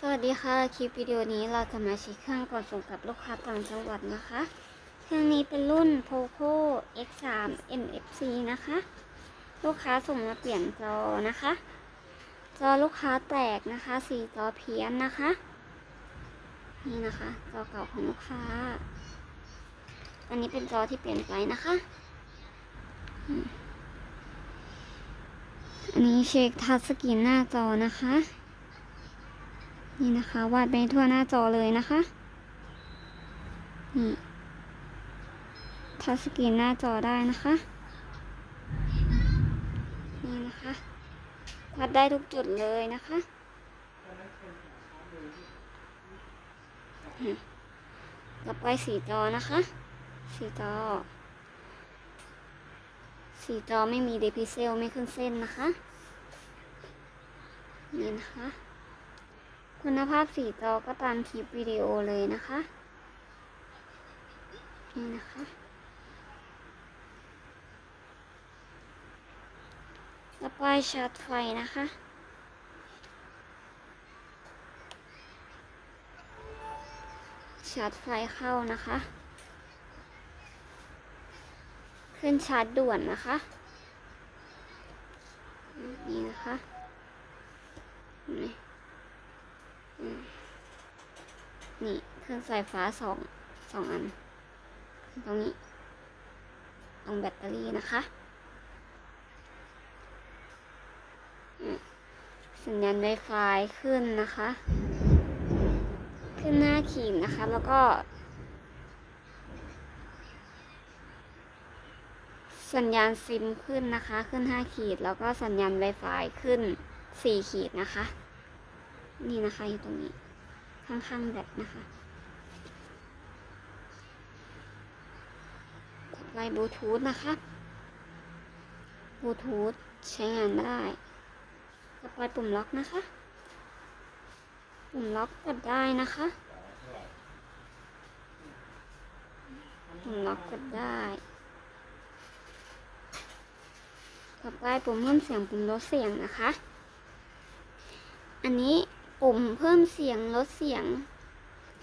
สวัสดีค่ะ คลิปวิดีโอนี้เราจะมาช็คเครื่องก่อนส่งกับลูกค้าต่างจังหวัดนะคะ เครื่องนี้เป็นรุ่น POCO X3 NFC นะคะ ลูกค้าส่งมาเปลี่ยนจอนะคะ จอลูกค้าแตกนะคะ สีจอเพี้ยนนะคะ นี่นะคะ จอเก่าของลูกค้า อันนี้เป็นจอที่เปลี่ยนไปนะคะ อันนี้เช็คทัชสกรีนหน้าจอนะคะ นี่นะคะ วาดไปทั่วหน้าจอเลยนะคะนี่ทัชสกรีนหน้าจอได้นะคะ นี่นะคะวาดได้ทุกจุดเลยนะคะอืมต่อไปสีจอนะคะสีจอสีจอไม่มีเดพิเซลไม่ขึ้นเส้นนะคะ นี่นะคะ คุณภาพสีจอก็ตามคลิปวิดีโอเลยนะคะ นี่นะคะต่อไปชาร์จไฟนะคะ ชาร์จไฟเข้านะคะ ขึ้นชาร์จด่วนนะคะ นี่นะคะนี่ นี่เครื่องสายฟ้าสองสองอัน ตรงนี้ ตรงแบตเตอรี่นะคะสัญญาณ Wi-Fi ขึ้นนะคะ ขึ้นหน้าขีดนะคะ แล้วก็ สัญญาณซิมขึ้นนะคะ ขึ้น5ขีด แล้วก็สัญญาณ Wi-Fi ขึ้น4ขีดนะคะ นี่นะคะอยู่ตรงนี้ ข้างๆแบตนะคะไปบลูทูธนะคะบลูทูธใช้งานได้ต่อไปปุ่มล็อกนะคะ ปุ่มล็อกกดได้นะคะ ปุ่มล็อกกดได้ต่อไปปุ่มเพิ่มเสียงปุ่มลดเสียงนะคะ อันนี้ ปุ่มเพิ่มเสียงลดเสียง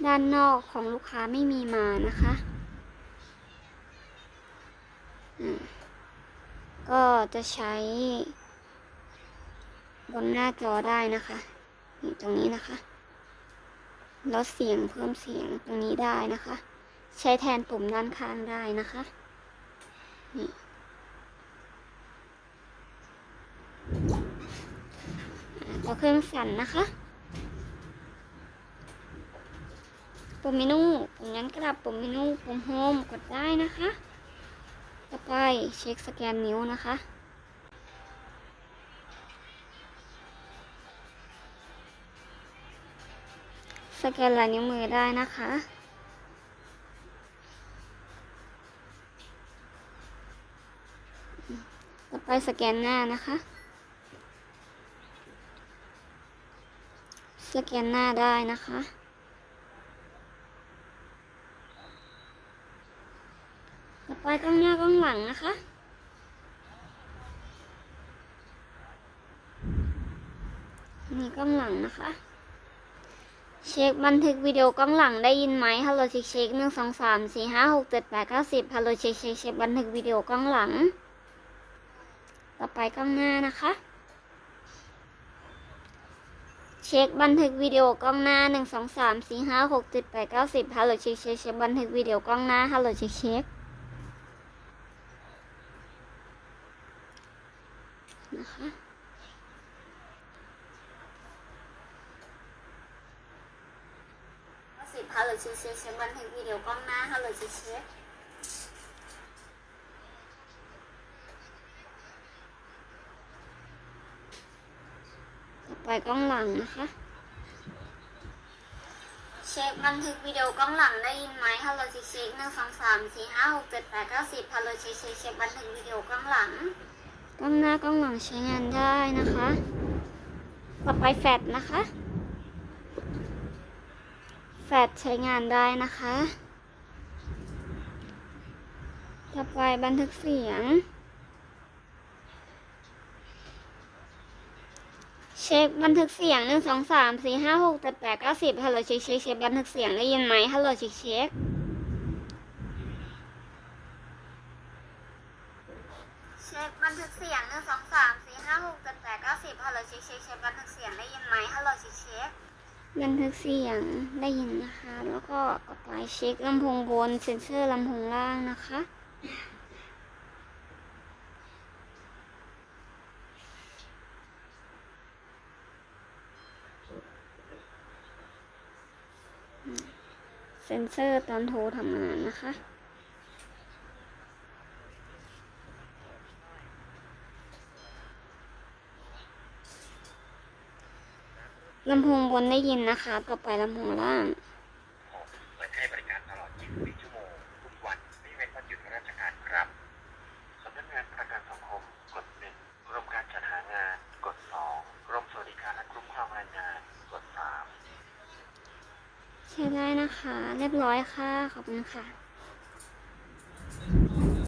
ด้านนอกของลูกค้าไม่มีมานะคะ ก็จะใช้ บนหน้าจอได้นะคะนี่ตรงนี้นะคะลดเสียงเพิ่มเสียงตรงนี้ได้นะคะ ใช้แทนปุ่มด้านข้างได้นะคะนี่ตัวเครื่องสั่นนะคะ ปุ่มเมนูปุ่มย้นกลับปุ่มเมนูปุ่มโฮมกดได้นะคะ ต่อไปเช็คสแกนนิ้วนะคะสแกนลายนิ้วมือได้นะคะ ต่อไปสแกนหน้านะคะ สแกนหน้าได้นะคะ ไปกล้องหน้ากล้องหลังนะคะ นี่กล้องหลังนะคะ เช็คบันทึกวิดีโอกล้องหลังได้ยินไหมฮัลโหลเช็คเช็คหนึ่งสองสามสี่ห้าหกเจ็ดแปดเก้าสิบฮัลโหลเช็คเช็คเช็คบันทึกวิดีโอกล้องหลัง ต่อไปกล้องหน้านะคะเช็คบันทึกวิดีโอกล้องหน้าหนึ่งสองสามสี่ห้าหกเจ็ดแปดเก้าสิบฮัลโหลเช็คเช็คเช็คบันทึกวิดีโอกล้องหน้าฮัลโหลเช็คเช็ค นะคะสิบฮัลโหลเช็คเช็คเช็คบันทึกวิดีโอกล้องหน้าฮัลโหลเช็คเช็คต่อไปกล้องหลังนะคะ เช็คบันทึกวิดีโอกล้องหลังได้ยินไหมฮัลโหลเช็คเช็คหนึ่งสองสามสี่ห้าหกเจ็ดแปดเก้าสิบฮัลโหลเช็คเช็คเช็คบันทึกวิดีโอกล้องหลัง กล้องหน้ากล้องหลังใช้งานได้นะคะต่อไปแฟลชนะคะ แฟลชใช้งานได้นะคะต่อไปบันทึกเสียง เช็คบันทึกเสียงหนึ่งสองสามสี่ห้าหกเจ็ดแปดเก้าสิบฮัลโหลเช็คเช็คเช็คบันทึกเสียงได้ยินไหมฮัลโหลเช็คเช็คเช็คบัน ทึกเสียงหนึ่งสองสามสี่ห้าหกเจ็ดแปดเก้าสิบฮัลโหลเช็คเช็คเช็คบันทึกเสียงได้ยินไหมฮัลโหลเช็คเช็คบันทึกเสียงได้ยินนะคะ แล้วก็กดไปเช็คลำโพงบนเซ็นเซอร์ลำโพงล่างนะคะเซ็นเซอร์ตอนโทรทำงานนะคะ ลำโพงบนได้ยินนะคะ ต่อไปลำโพงล่าง เปิดให้บริการตลอด 24 ชั่วโมง ทุกวันไม่เว้นวันหยุดราชการครับสำนักงานประกันสังคม กด1กรมการจัดหางาน กด2กรมสวัสดิการและคุ้มครองแรงงาน กด3ใช้ได้นะคะ เรียบร้อยค่ะ ขอบคุณค่ะ